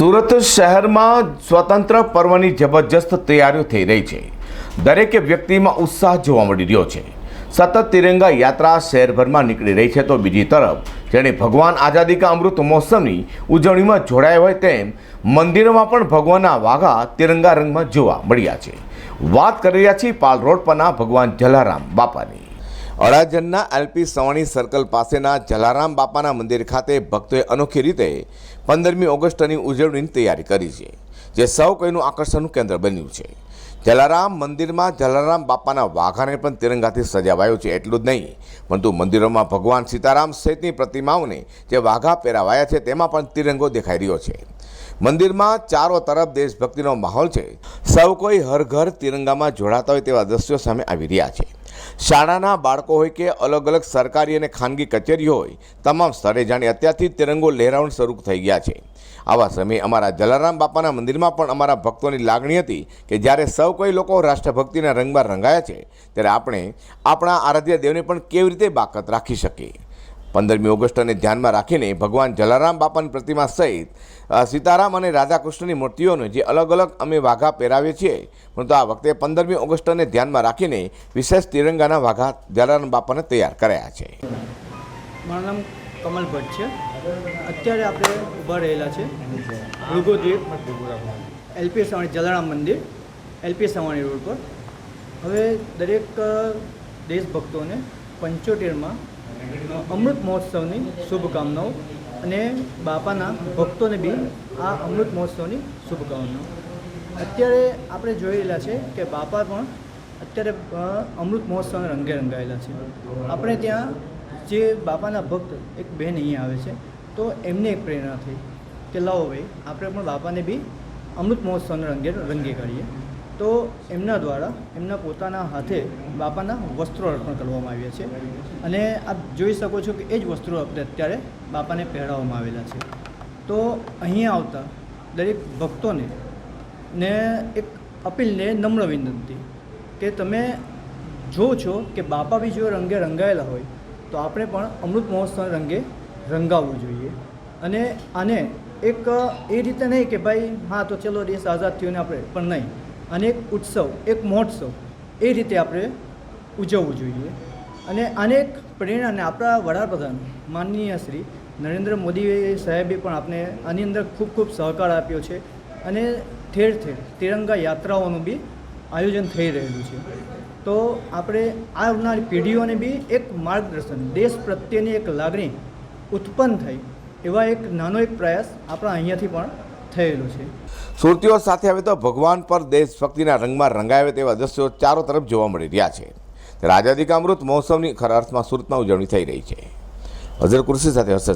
સુરત શહેરમાં સ્વતંત્ર પર્વની જબરજસ્ત તૈયારીઓ થઈ રહી છે. દરેક વ્યક્તિમાં ઉત્સાહ જોવા મળી રહ્યો છે. સતત તિરંગા યાત્રા શહેરભરમાં નીકળી રહી છે તો બીજી તરફ જેણે ભગવાન આઝાદી કા અમૃત મહોત્સવની ઉજવણીમાં જોડાયા હોય તેમ મંદિરોમાં પણ ભગવાનના વાઘા તિરંગા રંગમાં જોવા મળ્યા છે. વાત કરી રહ્યા છીએ પાલ રોડ પરના ભગવાન જલારામ બાપાની. અડાજણના એલપી સવાણી સર્કલ પાસેના જલારામ બાપાના મંદિર ખાતે ભક્તોએ અનોખી રીતે પંદરમી ઓગસ્ટની ઉજવણીની તૈયારી કરી છે, જે સૌ કોઈનું આકર્ષણનું કેન્દ્ર બન્યું છે. જલારામ મંદિરમાં જલારામ બાપાના વાઘાને પણ તિરંગાથી સજાવાયો છે, એટલું જ નહીં, પરંતુ મંદિરોમાં ભગવાન સીતારામ સહિતની પ્રતિમાઓને જે વાઘા પહેરાવાયા છે, તેમાં પણ તિરંગો દેખાઈ રહ્યો છે. મંદિરમાં ચારો તરફ દેશભક્તિનો માહોલ છે. સૌ કોઈ હર ઘર તિરંગામાં જોડાતા હોય તેવા દ્રશ્યો સામે આવી રહ્યા છે. શાળાના બાળકો હોય કે અલગ અલગ સરકારી અને ખાનગી કચેરીઓ હોય, તમામ સ્થળે જાણે અત્યારથી તિરંગો લહેરાવણ શરૂ થઈ ગયા છે. આવા સમયે અમારા જલારામ બાપાના મંદિરમાં પણ અમારા ભક્તોની લાગણી હતી કે જ્યારે સૌ કોઈ લોકો રાષ્ટ્રભક્તિના રંગમાં રંગાયા છે, ત્યારે આપણે આપણા આરાધ્ય દેવને પણ કેવી રીતે બાકત રાખી શકીએ? પંદરમી ઓગસ્ટને ધ્યાનમાં રાખીને ભગવાન જલારામ બાપાની પ્રતિમા સહિત સીતારામ અને રાધાકૃષ્ણની મૂર્તિઓને જે અલગ અલગ અમે વાઘા પહેરાવીએ છીએ, પરંતુ આ વખતે પંદરમી ઓગસ્ટને ધ્યાનમાં રાખીને વિશેષ તિરંગાના વાઘા જલારામ બાપાને તૈયાર કરાયા છે. મારું નામ કમલ ભટ્ટ છે. અત્યારે આપણે ઊભા રહેલા છે. ભૃગોદ્વીપ એલપી સવાણી જલારામ મંદિર એલપી સવાણી રોડ પર. હવે દરેક દેશભક્તોને પંચોતેરમાં અમૃત મહોત્સવની શુભકામનાઓ અને બાપાના ભક્તોને બી આ અમૃત મહોત્સવની શુભકામનાઓ. અત્યારે આપણે જોઈ રહ્યા છે કે બાપા પણ અત્યારે અમૃત મહોત્સવને રંગે રંગાયેલા છે. આપણે ત્યાં જે બાપાના ભક્ત એક બહેન અહીંયા આવે છે, તો એમને એક પ્રેરણા થઈ કે લાવો ભાઈ, આપણે પણ બાપાને બી અમૃત મહોત્સવને રંગે રંગે કાઢીએ. તો એમના દ્વારા એમના પોતાના હાથે બાપાના વસ્ત્રો અર્પણ કરવામાં આવ્યા છે. અને આપ જોઈ શકો છો કે એ જ વસ્ત્રો અત્યારે બાપાને પહેરાવવામાં આવેલા છે. તો અહીંયા આવતા દરેક ભક્તોને ને એક અપીલને નમ્ર વિનંતી કે તમે જો છો કે બાપા બી જો રંગે રંગાયેલા હોય, તો આપણે પણ અમૃત મહોત્સવ રંગે રંગાવવું જોઈએ. અને આને એક એ રીતે નહીં કે ભાઈ, હા, તો ચલો દેશ આઝાદ થયો ને આપણે, પણ નહીં. આને એક ઉત્સવ, એક મહોત્સવ, એ રીતે આપણે ઉજવવું જોઈએ. અને આને એક પ્રેરણા અને આપણા વડાપ્રધાન માનનીય શ્રી નરેન્દ્ર મોદી સાહેબે પણ આપણે આની અંદર ખૂબ ખૂબ સહકાર આપ્યો છે અને ઠેર ઠેર તિરંગા યાત્રાઓનું બી આયોજન થઈ રહેલું છે. તો આપણે આવનારી પેઢીઓને બી એક માર્ગદર્શન, દેશ પ્રત્યેની એક લાગણી ઉત્પન્ન થઈ એવા એક નાનો એક પ્રયાસ આપણા અહીંયાથી પણ થયેલો છે. સુરતીઓ સાથે હવે તો ભગવાન પર દેશભક્તિના રંગમાં રંગાવે તેવા દ્રશ્યો ચારો તરફ જોવા મળી રહ્યા છે. ત્યારે આઝાદી કા અમૃત મહોત્સવની ખરા અર્થમાં સુરતમાં ઉજવણી થઈ રહી છે. અઝર કુર્સી સાથે હર્ષદ